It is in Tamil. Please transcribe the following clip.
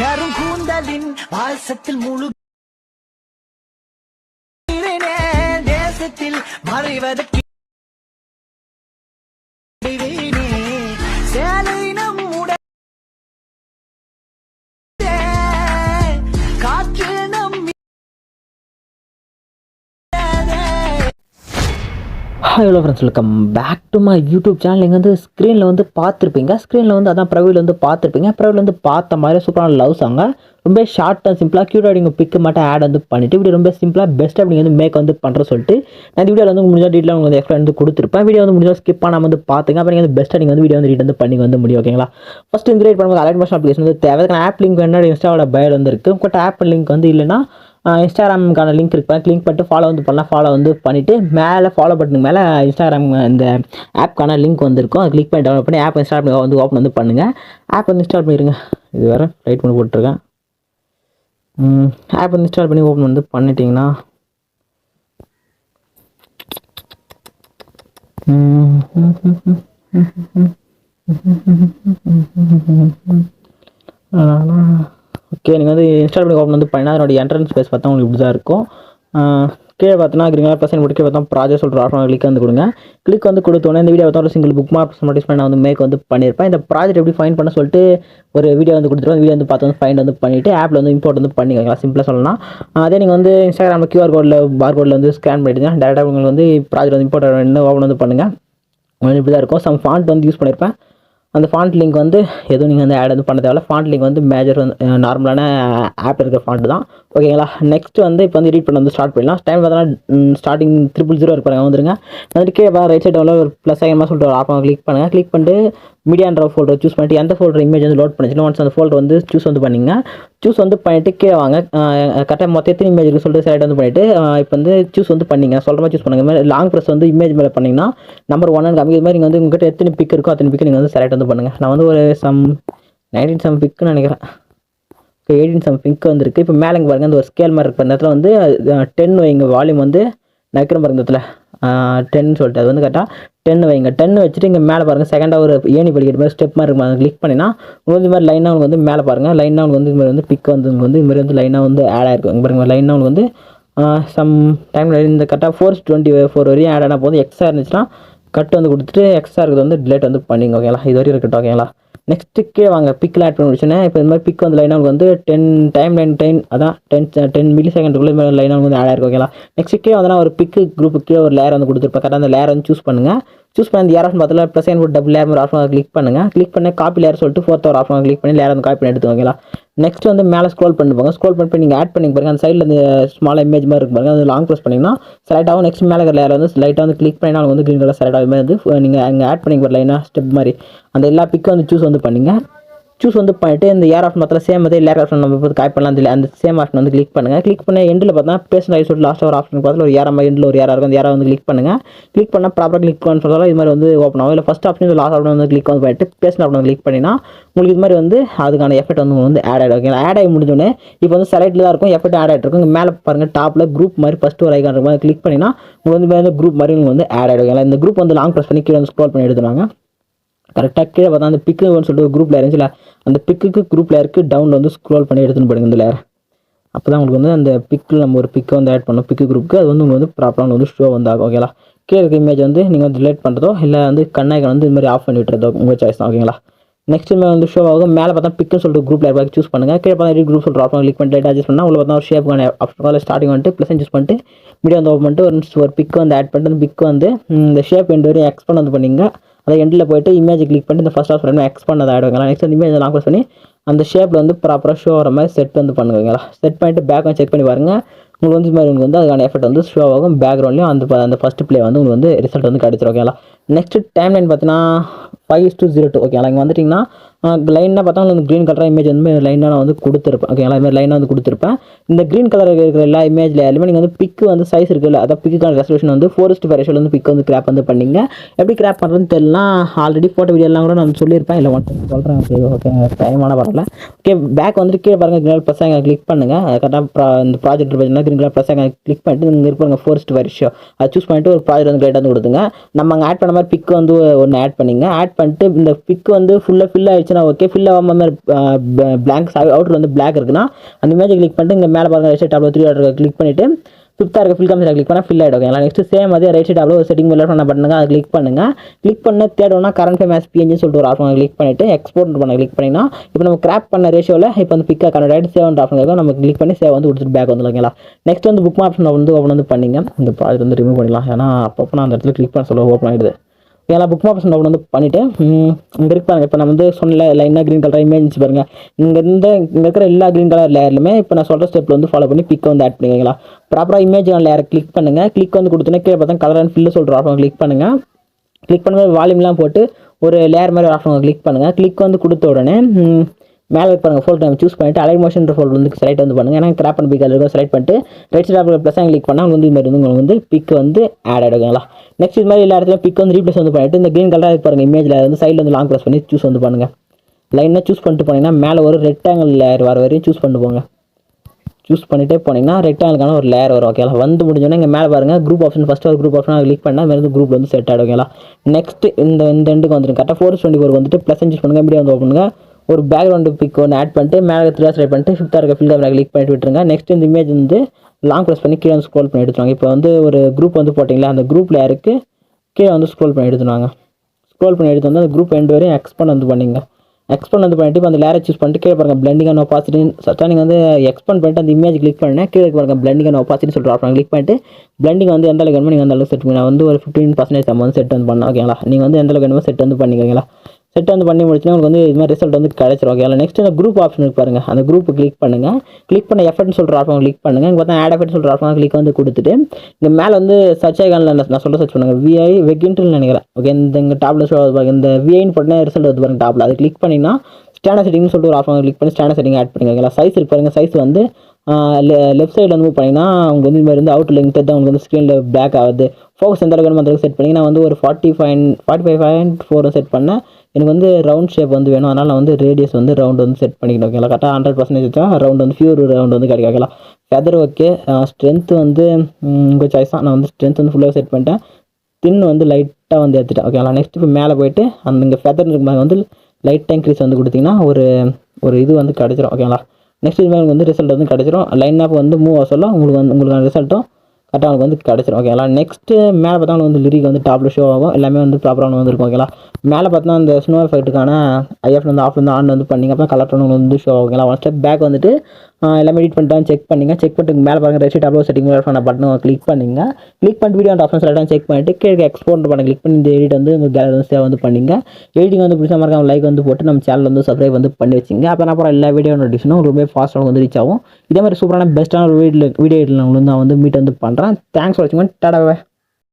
கரும் கூந்தலின் வாசத்தில் முழு தேசத்தில் மறைவதற்கு hello friends welcome back to my YouTube channel இங்கே வந்து ஸ்க்ரீனில் வந்து பார்த்துருப்பீங்க. ஸ்க்ரீனில் வந்து அதான் ப்ரவியில் வந்து பார்த்துருப்பீங்க. ப்ரவியில் வந்து பார்த்த மாதிரி சூப்பரான லவ் சாங்க ரொம்ப ஷார்ட் அண்ட் சிம்பிளாக க்யூட் நீங்கள் பிக்கு மட்டும் ஆட் வந்து பண்ணிவிட்டு இப்படி ரொம்ப சிம்பிளாக பெஸ்ட்டாக நீங்கள் வந்து மேக் வந்து பண்ணுற சொல்லிட்டு நான் இந்த வீடியோவில் வந்து முடிஞ்சால் டீட்டில் உங்களுக்கு வந்து எக்ஸ்ட்ரா வந்து கொடுத்துருப்பேன். வீடியோ வந்து முடிஞ்சால் ஸ்கிப் பண்ணாமல் வந்து பார்த்துங்க. அப்புறம் நீங்கள் வந்து பெஸ்ட்டாக நீங்கள் வந்து வீடியோ வந்து ரீட் வந்து பண்ணி வந்து முடியும் ஓகேங்களா ஃபஸ்ட் இந்த ரேட் பண்ணும்போது அலைட் மோஷன் அப்ளிகேஷன் வந்து தேவை. ஆப் லிங்க் என்னோட இன்ஸ்டாவோட பயர் வந்து இருக்குது உங்கள்கிட்ட ஆப் லிங்க் வந்து இல்லைன்னா இன்ஸ்டாகிராமுக்கான லிங்க் இருக்கு லிங்க் பண்ணிட்டு ஃபாலோ வந்து பண்ணலாம் ஃபாலோ வந்து பண்ணிவிட்டு மேலே ஃபாலோ பட்டனுக்கு மேலே இன்ஸ்டாகிராம் இந்த ஆப்க்கான லிங்க் வந்துருக்கும் அது கிளிக் பண்ணி டவுன்லோட் பண்ணி ஆப் இன்ஸ்டால் பண்ணி வந்து ஓப்பன் வந்து பண்ணுங்கள் ஆப் வந்து இன்ஸ்டால் பண்ணிடுங்க இது வேறு ரைட் பண்ணி போட்டிருக்கேன் ஆப் வந்து இன்ஸ்டால் பண்ணி ஓப்பன் வந்து பண்ணிட்டீங்கன்னா ஓகே நீங்கள் வந்து இன்ஸ்டால் பண்ணி ஓப்பன் வந்து பண்ணிணா அதனுடைய என்ட்ரன்ஸ் பேஸ் பார்த்தா உங்களுக்கு இப்படி தான் இருக்கும் கீழே பார்த்தோன்னா கிரீன் பர்சன் முடிக்க பார்த்தா ப்ராஜெக்ட் சொல்கிற ஆஃபர் கிளிக் வந்து கொடுங்க. கிளிக் வந்து கொடுத்தோன்னே இந்த வீடியோ பார்த்தா ஒரு சிங்கிள் புக் மார்க் நோட்டீஸ் நான் வந்து மேக் வந்து பண்ணியிருப்பேன் இந்த ப்ராஜெக்ட் எப்படி ஃபைன் பண்ண சொல்லிட்டு ஒரு வீடியோ வந்து கொடுத்துருவோம். வீடியோ வந்து பார்த்து வந்து ஃபைண்ட் வந்து பண்ணிவிட்டு ஆப்பில் வந்து இம்போர்ட் வந்து பண்ணிக்கலாம் சிம்பிளாக சொல்லலாம் அதே நீங்கள் வந்து இன்ஸ்டாகிராமில் கியூஆர் கோடில் பார் கோடில் வந்து ஸ்கேன் பண்ணிவிடுங்க டேரெக்டாக உங்களுக்கு வந்து ப்ராஜெக்ட் வந்து இம்போர்ட் ஓப்பன் வந்து பண்ணுங்கள் உங்களுக்கு இப்படி தான் இருக்கும். சம் ஃபாண்ட் வந்து யூஸ் பண்ணியிருப்பேன் அந்த ஃபாண்ட் லிங்க் வந்து எதுவும் நீங்கள் வந்து ஆட் வந்து பண்ண தேவையில்ல. ஃபாண்ட் லிங்க் வந்து மேஜர் வந்து நார்மலான ஆப் இருக்கிற ஃபாண்ட்டு தான். ஓகேங்களா நெக்ஸ்ட் வந்து இப்போ வந்து எடிட் பண்ண வந்து ஸ்டார்ட் பண்ணலாம் டைம் பார்த்தோன்னா ஸ்டார்டிங் ட்ரிபிள் ஜீரோ இருப்பாங்க வந்துருங்க. வந்துட்டு கீழே ரைட் சைடு டவுனில் ஒரு ப்ளஸ் ஆகிரமா சொல்லிட்டு ஒரு ஆப்பாக கிளிக் பண்ணுங்கள் கிளிக் பண்ணிட்டு மீடியான்ற ஃபோல்டர் சூஸ் பண்ணிட்டு எந்த ஃபோல்டர் இமேஜ் வந்து லோட் பண்ணிச்சுன்னா ஒன்ஸ் அந்த ஃபோல்டர் வந்து சூஸ் வந்து பண்ணிங்க சூஸ் வந்து பண்ணிட்டு கீழே வாங்க. கரெக்டாக மொத்த எத்தனை இமேஜ் இருக்கு சொல்லிட்டு செலக்ட் வந்து பண்ணிட்டு இப்போ வந்து சூஸ் வந்து பண்ணிங்க. சொல்கிற மாதிரி சூஸ் பண்ணுங்க. மாதிரி லாங் ப்ரெஸ் வந்து இமேஜ் மேலே பண்ணிங்கன்னா நம்பர் ஒன் காமிக்கிற இது மாதிரி நீங்கள் வந்து உங்கள்கிட்ட எத்தனை பிக் இருக்கோ அத்தனை பிக் நீங்கள் வந்து செலக்ட் வந்து பண்ணுங்கள் நான் வந்து ஒரு சம் நைன்டீன் சம் பிக்குன்னு நினைக்கிறேன். இப்போ எயிட்டின் சம் பிங்க் வந்துருக்கு. இப்போ மேலே இங்கே பாருங்க அந்த ஒரு ஸ்கேல் மாதிரி இருக்கு அந்த இடத்துல வந்து டென் வைங்க வால்யூம் வந்து நான் பாருங்க இடத்துல. டென்னு சொல்லிட்டு அது வந்து கரெக்டாக டென் வைங்க. டென் வச்சுட்டு இங்கே மேலே பாருங்கள் செகண்டாக ஒரு ஏணி படிக்கிற மாதிரி ஸ்டெப் மாதிரி இருக்கும். அதை கிளிக் பண்ணினா உங்களுக்கு இந்த மாதிரி லைனாக உங்களுக்கு வந்து மேலே பாருங்கள் லைனாக உங்களுக்கு வந்து இது மாதிரி வந்து பிக் வந்து உங்களுக்கு வந்து இது மாதிரி வந்து லைனாக வந்து ஆட் ஆயிருக்கும் இங்க பாருங்க லைனாக உங்களுக்கு வந்து சம் டைமில் இந்த கரெக்டாக ஃபோர் டுவெண்ட்டி ஃபோர் வரையும் ஆட் ஆனால் போதும். எக்ஸ்ட்ரா இருந்துச்சுன்னா கட் வந்து கொடுத்துட்டு எக்ஸ்ட்ரா இருக்கிறது வந்து டிலேட் வந்து பண்ணிங்க ஓகேங்களா இது வரையும் இருக்கட்டும் ஓகேங்களா நெக்ஸ்ட்டுக்கே வாங்க. பிக்கில் ஆட் பண்ணி முடிச்சுன்னா இப்போ இந்த மாதிரி பிக் வந்து லைனாக வந்து டென் டைம் லைன் டென் அதான் டென் டென் மில்லி செகண்டுக்குள்ளே இந்த மாதிரி லைனாக வந்து ஆட் ஆயிருக்கும் ஓகேங்களா நெக்ஸ்ட்டுக்கே வந்து ஒரு பிக்கு குரூப்புக்கு ஒரு லேயர் வந்து கொடுத்துருப்பேன். கரெக்டாக அந்த லேயர் வந்து சூஸ் பண்ணுங்கள் சூஸ் பண்ணி அந்த ஏர் ஆப்ஷன் பார்த்தா ப்ளஸ் ஒரு டபுள் லேர் ஒரு ஆப்ஷன் கிளிக் பண்ணுங்கள் கிளிக் பண்ணி காப்பி லேயர் சொல்லிட்டு ஃபோர்த் ஒரு ஆப்ஷன் கிளிக் பண்ணி லேயர் வந்து காப்பி பண்ணி எடுத்து ஓகேங்களா நெக்ஸ்ட் வந்து மேலே ஸ்க்ரோல் பண்ணி போங்க. ஸ்க்ரோல் பண்ணி நீங்கள் ஆட் பண்ணி பாருங்க. அந்த சைடில் அந்த ஸ்மால் இமேஜ் மாதிரி இருக்கு பாருங்க. அது லாங் ப்ரெஸ் பண்ணிங்கன்னா செலக்ட் ஆகும். நெக்ஸ்ட் மேலே லேயர் வந்து லைட்டாக வந்து கிளிக் பண்ணினா வந்து க்ரீன் கலர் செலக்ட் ஆகும் வந்து நீங்கள் அங்கே ஆட் பண்ணி லைனாக ஸ்டெப் மாதிரி. அந்த எல்லா பிக்கும் வந்து சூஸ் வந்து பண்ணிங்க. சூஸ் வந்து பண்ணிட்டு இந்த ஏர் ஆப்ஷன் மாத்திரம் சேம் வந்து லேர் ஆப்ஷன் நம்ம இப்போ காய் பண்ணலாம் அந்த- அந்த சேம் ஆப்ஷன் வந்து கிளிக் பண்ணுங்கள் கிளிக் பண்ண எண்டில் பார்த்தா பேசுகிற ஐஸ் சொல்லிட்டு லாஸ்ட் ஒரு ஆப்ஷன் பார்த்து ஒரு ஏரா எண்டில் ஒரு ஏரா இருக்கும். அந்த ஏரா வந்து கிளிக் பண்ணுங்கள் கிளிக் பண்ணால் ப்ராப்பராக கிளிக் பண்ண சொல்லலாம் இது மாதிரி வந்து ஓப்பன் ஆகும். இல்லை ஃபஸ்ட் ஆப்ஷன் லாஸ்ட் ஆப்ஷன் வந்து கிளிக் வந்து பண்ணிட்டு பேசின ஆப்ஷன் கிளிக் பண்ணினா உங்களுக்கு இது மாதிரி வந்து அதுக்கான எஃபெக்ட் வந்து வந்து ஆட் ஆகிடும் ஓகேங்களா ஆட் ஆகி முடிஞ்சோடனே இப்போ வந்து செலக்டில் தான் இருக்கும். எஃபெக்ட் ஆட் ஆகிட்டு இருக்கும். மேலே பாருங்கள் டாப்பில் குரூப் மாதிரி ஃபஸ்ட்டு ஒரு ஐக்கான் இருக்கும். கிளிக் பண்ணினா உங்களுக்கு வந்து குரூப் மாதிரி உங்களுக்கு வந்து ஆட் ஆகிடும் இந்த குரூப் வந்து லாங் ப்ரெஸ் பண்ணி கீழே வந்து ஸ்க்ரோல் பண்ணி எடுத்துனாங்க கரெக்டாக கீழே பார்த்தா அந்த பிக்குன்னு சொல்லிட்டு ஒரு குரூப்பில் இருந்துச்சுல அந்த பிக்குக்கு குரூப்பில் இருக்குது டவுனில் வந்து ஸ்க்ரோல் பண்ணி எடுத்துன்னு போடுங்க இந்த அப்போ தான் உங்களுக்கு வந்து அந்த பிக்கில் நம்ம ஒரு பிக்கை வந்து ஆட் பண்ணோம் பிக்கு குரூப்புக்கு அது வந்து உங்களுக்கு வந்து ப்ராப்பராக வந்து ஷோ வந்து ஆகும் ஓகேங்களா கீழே இருக்க இமேஜ் வந்து நீங்கள் வந்து டிலேட் பண்ணுறதோ இல்லை வந்து கண்ணாய்க்கு வந்து இது மாதிரி ஆஃப் பண்ணி விட்டுறதோ உங்கள் சாய்ஸ் தான் ஓகேங்களா நெக்ஸ்ட் வந்து ஷோ ஆகும் மேலே பார்த்தா பிக்குன்னு சொல்லிட்டு குரூப்பில் லேயர் சூஸ் பண்ணுங்கள் கீழே பார்த்தா குரூப் சொல்லிட்டு ஆப்ஷன் கிளிக் பண்ணிட்டு அட்ஜஸ்ட் பண்ணால் உங்களுக்கு பார்த்தா ஒரு ஷேப்புக்கான ஆப்ஷன் ஸ்டார்டிங் வந்துட்டு ப்ளஸ் சூஸ் பண்ணிட்டு மீடியா வந்து ஓப்பன் பண்ணிட்டு ஒரு ஒரு பிக் வந்து ஆட் பண்ணிட்டு அந்த பிக் வந்து இந்த ஷேப் எண்டு வரையும் எக்ஸ்பெண்ட் வந்து பண்ணிங்க அதை எண்டில் போயிட்டு இமேஜ் கிளிக் பண்ணிட்டு இந்த ஃபஸ்ட் ஆப்ஷன் எக்ஸ் பண்ணதை ஆடுவாங்களா நெக்ஸ்ட் அந்த இமேஜ் லாங் பண்ணி அந்த ஷேப்பில் வந்து ப்ராப்பராக ஷோ ஆகிற மாதிரி செட் வந்து பண்ணுவீங்களா செட் பண்ணிட்டு பேக் வந்து செக் பண்ணி பாருங்கள் உங்களுக்கு வந்து மாதிரி உங்களுக்கு வந்து அதுக்கான எஃபெக்ட் வந்து ஷோ ஆகும். பேக்ரவுண்ட்லேயும் அந்த அந்த ஃபஸ்ட் ப்ளே வந்து உங்களுக்கு வந்து ரிசல்ட் வந்து கிடச்சிரும் ஓகேங்களா நெக்ஸ்ட் டைம் லைன் பார்த்தீங்கன்னா ஃபைவ் டூ ஜீரோ டூ ஓகேங்களா இங்கே வந்துட்டிங்கன்னா லைனாக பார்த்தா அந்த க்ரீன் கலராக இமேஜ் வந்து லைனாக நான் வந்து கொடுத்துருப்பேன். ஓகேங்களா இது மாதிரி லைனாக வந்து கொடுத்துருப்பேன். இந்த க்ரீன் கலர் இருக்கிற எல்லா இமேஜில் எல்லாமே நீங்கள் வந்து பிக்கு வந்து சைஸ் இருக்குல்ல அதான் பிக்குக்கான ரெசல்யூஷன் வந்து ஃபோரஸ்ட் ரேஷியோவில் வந்து பிக் வந்து கிராப் வந்து பண்ணிங்க. எப்படி கிராப் பண்ணுறதுன்னு தெரியலாம் ஆல்ரெடி ஃபோட்டோ வீடியோலாம் கூட நான் சொல்லியிருப்பேன். இல்லை ஒன் சொல்கிறேன் ஓகே ஓகே டைமான பரவாயில்ல. ஓகே பேக் வந்துட்டு கீழே பாருங்கள் க்ரீன் ப்ளஸ் அங்கே கிளிக் பண்ணுங்கள் கரெக்டாக இந்த ப்ராஜெக்ட் பார்த்தீங்கன்னா க்ரீன் கலர் ப்ளஸ் அங்கே கிளிக் பண்ணிட்டு இங்கே இருப்பாங்க ஃபோரஸ்ட் ரேஷியோ அதை சூஸ் பண்ணிட்டு ஒரு ப்ராஜெக்ட் வந்து கிரேட் வந்து கொடுத்துங்க நம்ம அங்கே ஆட் பண்ண மாதிரி பிக் வந்து ஒன்று ஆட் பண்ணிங்க. ஆட் பண்ணிட்டு இந்த பிக் வந்து ஃபுல்லாக ஃபில் ஆயிடுச்சுன்னா ஓகே ஃபில் ஆகாம மாதிரி பிளாங்க் அவுட்டர் வந்து பிளாக் இருக்குன்னா அந்த இமேஜை கிளிக் பண்ணிட்டு இங்கே மேலே பாருங்க ரைட் சைட் டாப்ல த்ரீ ஆர்டர் கிளிக் பண்ணிட்டு ஃபிஃப்த்தாக இருக்க ஃபில் காமிச்சா கிளிக் பண்ணால் ஃபில் ஆகிடும் ஓகேங்களா நெக்ஸ்ட் சேம் அதே ரைட் சைட் ஒரு செட்டிங் மேலே பண்ண பண்ணுங்க அதை கிளிக் பண்ணுங்க. கிளிக் பண்ண தேடணும்னா கரண்ட் ஃபேம் ஆஸ் பிஎன்ஜின்னு சொல்லிட்டு ஒரு ஆப்ஷன் கிளிக் பண்ணிட்டு எக்ஸ்போர்ட் பண்ண கிளிக் பண்ணிங்கன்னா இப்போ நம்ம கிராப் பண்ண ரேஷியோவில் இப்போ வந்து பிக்காக கரண்ட் ஆகிட்டு சேவ் ஆப்ஷன் இருக்கும் நம்ம கிளிக் பண்ணி சேவ் வந்து கொடுத்துட்டு பேக் வந்து ஓகேங்களா நெக்ஸ்ட் வந்து புக் ஆப்ஷன் வந்து ஓப்பன் வந்து பண்ணிங்க. இந்த ப்ராஜெக்ட் வந்து ரிமூவ் பண்ணிடலாம். ஏன்னா அப்பப்போ நான் அந்த இடத்துல கிளிக் பண்ண சொல்ல ஓப்பன் ஆகிடுது ஏன்னா புக் ஆப்ஷன் டவுன் வந்து பண்ணிவிட்டு இங்கே இருப்பாங்க இப்போ நான் வந்து சொன்ன லைனாக க்ரீன் கலர் இமேஜ் பாருங்கள் இங்கே இருந்த இங்கே இருக்கிற எல்லா க்ரீன் கலர் லேயர்லுமே இப்போ நான் சொல்கிற ஸ்டெப்பில் வந்து ஃபாலோ பண்ணி பிக் வந்து ஆட் பண்ணிக்கலாம் ப்ராப்பராக இமேஜ் லேயரை கிளிக் பண்ணுங்கள் கிளிக் வந்து கொடுத்தோன்னே கீழே பார்த்தா கலர் அண்ட் ஃபில்லு சொல்கிற ஆப்ஷன் கிளிக் பண்ணுங்கள் கிளிக் பண்ணும்போது வால்யூம்லாம் போட்டு ஒரு லேயர் மாதிரி ஆப்ஷன் கிளிக் பண்ணுங்கள் கிளிக் வந்து கொடுத்த உடனே மேலே பாருங்கள் ஃபோல்டர் நம்ம சூஸ் பண்ணிட்டு அலைன் மோஷன் ஃபோல்டர் வந்து செலக்ட் வந்து பண்ணுங்கள் ஏன்னா கிராப் அண்ட் பிக் அதில் செலக்ட் பண்ணிட்டு ரைட் சைட் ப்ளஸ் கிளிக் பண்ணால் வந்து இந்த மாதிரி வந்து உங்களுக்கு வந்து பிக் வந்து ஆட் ஆகிடுங்களா நெக்ஸ்ட் இது மாதிரி எல்லா இடத்துலையும் பிக் வந்து ரீப்ளேஸ் வந்து பண்ணிட்டு இந்த க்ரீன் கலராக பாருங்கள் இமேஜில் வந்து சைடில் வந்து லாங் ப்ரெஸ் பண்ணி சூஸ் வந்து பண்ணுங்கள் லைனாக சூஸ் பண்ணிட்டு போனீங்கன்னா மேலே ஒரு ரெக்டாங்கிள் லேயர் வர வரையும் சூஸ் பண்ணிட்டு போங்க. சூஸ் பண்ணிட்டே போனீங்கன்னா ரெக்டாங்கிளான ஒரு லேயர் வரும் ஓகேங்களா வந்து முடிஞ்சோன்னா இங்கே மேலே பாருங்கள் குரூப் ஆப்ஷன் ஃபஸ்ட்டு ஒரு குரூப் ஆப்ஷன் கிளிக் பண்ணால் மேலே வந்து குரூப் வந்து செட் ஆகிடும் ஓகேங்களா நெக்ஸ்ட் இந்த இந்த எண்டுக்கு வந்துடும் கரெக்டாக ஃபோர் டுவெண்ட்டி ஃபோர் வந்துட்டு ப்ளஸ் சூஸ் பண்ணுங்கள் மீடியா வந்து ஓப்பனுங்க ஒரு பேக்ரவுண்டு பிக் ஒன்று ஆட் பண்ணிட்டு மேலே த்ரீ ஸ்லைட் பண்ணிட்டு ஃபிஃப்த்தாக இருக்க ஃபில் கிளிக் பண்ணிட்டு விட்டுருங்க. நெக்ஸ்ட் இந்த இமேஜ் வந்து லாங் ப்ரெஸ் பண்ணி கீழே வந்து ஸ்க்ரோல் பண்ணி எடுத்துருவாங்க. இப்போ வந்து ஒரு குரூப் வந்து போட்டிங்களா அந்த குரூப்பில் யாருக்கு கீழே வந்து ஸ்க்ரோல் பண்ணி எடுத்துருவாங்க. ஸ்க்ரோல் பண்ணி எடுத்து வந்து அந்த குரூப் எண்டு வரையும் எக்ஸ்பண்ட் வந்து பண்ணிங்க. எக்ஸ்பண்ட் வந்து பண்ணிட்டு இப்போ அந்த லேரை சூஸ் பண்ணிட்டு கீழே பாருங்க பிளண்டிங் அண்ட் ஒப்பாசிட்டி நீங்கள் வந்து எக்ஸ்பண்ட் பண்ணிட்டு அந்த இமேஜ் கிளிக் பண்ணேன் கீழே பாருங்க பிளண்டிங் அண்ட் ஒப்பாசிட்டி சொல்லிட்டு ஆப்ஷன் கிளிக் பண்ணிட்டு பிளண்டிங் வந்து எந்த அளவுக்கு வேணுமோ நீங்கள் அந்த அளவுக்கு செட் பண்ணி நான் வந்து ஒரு ஃபிஃப்டீன் பர்சன்டேஜ் நம்ம வந்து செட் வந்து பண்ணேன் ஓகேங்களா நீங்கள் வந்து எந்த அளவுக்கு வேணுமோ செட் வந்து பண்ணிக்கிறீங்களா? செட் வந்து பண்ணி முடிச்சுன்னா உங்களுக்கு வந்து இது மாதிரி ரிசல்ட் வந்து கிடச்சிரும் ஓகே நெக்ஸ்ட் இந்த குரூப் ஆப்ஷன் இருக்கு அந்த குரூப் கிளிக் பண்ணுங்கள் கிளிக் பண்ண எஃபர்ட்னு சொல்கிற ஆப்ஷன் கிளிக் பண்ணுங்கள் இங்கே பார்த்தா ஆட் எஃபர்ட் சொல்கிற ஆப்ஷன் கிளிக் வந்து கொடுத்துட்டு இங்கே மேலே வந்து சர்ச் ஐகானில் நான் சொல்ல சர்ச் பண்ணுங்க. விஐ வெக்கின்ட்டு நினைக்கிறேன். ஓகே இந்த இங்கே டாப்ல ஷோ ஆகுது இந்த விஐன்னு போட்டால் ரிசல்ட் வந்து பாருங்கள் டாப்ல அது கிளிக் பண்ணிங்கன்னா ஸ்டாண்டர்ட் செட்டிங்னு சொல்லிட்டு ஒரு ஆப்ஷன் கிளிக் பண்ணி ஸ்டாண்டர்ட் செட்டிங் ஆட் பண்ணுங்க ஓகேங்களா சைஸ் இருக்கு பாருங்க. சைஸ் வந்து லெஃப்ட் சைடில் வந்து மூவ் பண்ணிங்கன்னா அவங்க வந்து இது மாதிரி வந்து அவுட் லிங்க் தான் உங்களுக்கு வந்து ஸ்க்ரீனில் பேக் ஆகுது. ஃபோக்கஸ் எந்த அளவுக்கு அந்த அளவுக்கு செட் பண்ணி நான் வந்து ஒரு forty five forty five point four set பண்ணேன். எனக்கு வந்து ரவுண்ட் ஷேப் வந்து வேணும். அதனால் நான் வந்து ரேடியஸ் வந்து ரவுண்ட் வந்து செட் பண்ணிக்கணும். ஓகேங்களா கரெக்டாக ஹண்ட்ரட் பர்சன்டேஜ் தான் ரவுண்ட் வந்து ஃபியூர் ரவுண்ட் வந்து கிடைக்கும். ஓகேங்களா ஃபெதர் ஓகே ஸ்ட்ரென்த் வந்து உங்கள் சாய்ஸ் தான் நான் வந்து ஸ்ட்ரென்த் வந்து ஃபுல்லாக செட் பண்ணிட்டேன். தின் வந்து லைட்டாக வந்து எடுத்துட்டேன் ஓகேங்களா நெக்ஸ்ட் இப்போ மேலே போயிட்டு அந்த இங்கே ஃபெதர் இருக்கும்போது வந்து லைட்டாக இன்க்ரீஸ் வந்து கொடுத்தீங்கன்னா ஒரு ஒரு இது வந்து கிடச்சிரும். ஓகேங்களா நெக்ஸ்ட் இது மாதிரி வந்து ரிசல்ட் வந்து கிடச்சிரும். லைன் ஆப் வந்து மூவ் ஆக சொல்ல உங்களுக்கு வந்து உங்களுக்கான ரிசல்ட்டும் கரெக்டாக அவனுக்கு வந்து கிடச்சிரும். ஓகேங்களா நெக்ஸ்ட்டு மேலே பார்த்தா உங்களுக்கு வந்து லிரிக் வந்து டாப்பில் ஷோ ஆகும். எல்லாமே வந்து ப்ராப்பராக வந்துருக்கும் ஓகேங்களா மேலே பார்த்தா அந்த ஸ்னோ எஃபெக்ட்டுக்கான ஐஎஃப் வந்து ஆஃப் வந்து ஆன் வந்து பண்ணிங்க. அப்போ கலர் வந்து ஷோ ஆகுங்களா ஒன் ஸ்டெப் பேக் வந்துட்டு எல்லாமே எடிட் பண்ணிட்டு செக் பண்ணிங்க. செக் பண்ணிட்டு மேலே பாருங்க ரெசிட் அப்லோட் செட்டிங் பண்ண பட்டன் கிளிக் பண்ணுங்க. கிளிக் பண்ணிட்டு வீடியோ ஆப்ஷன் எல்லாம் செக் பண்ணிட்டு கீழே எக்ஸ்போர்ட் பண்ண கிளிக் பண்ணி இந்த எடிட் வந்து உங்கள் கேலரி வந்து சேவ் வந்து பண்ணிங்க. எடிட்டிங் வந்து பிடிச்ச மாதிரி லைக் வந்து போட்டு நம்ம சேனல் வந்து சப்ஸ்கிரைப் வந்து பண்ணி வச்சிங்க. அப்போ நான் அப்புறம் எல்லா வீடியோ நோட்டிஃபிகேஷனும் ரொம்ப ஃபாஸ்ட்டாக வந்து ரீச் ஆகும். இதே மாதிரி சூப்பரான பெஸ்ட்டான வீடியோ வீடியோ எடிட்டில் உங்களுக்கு நான் வந்து மீட் வந்து பண்ணுறேன் தேங்க்ஸ் ஃபார் வாட்சிங் டாடா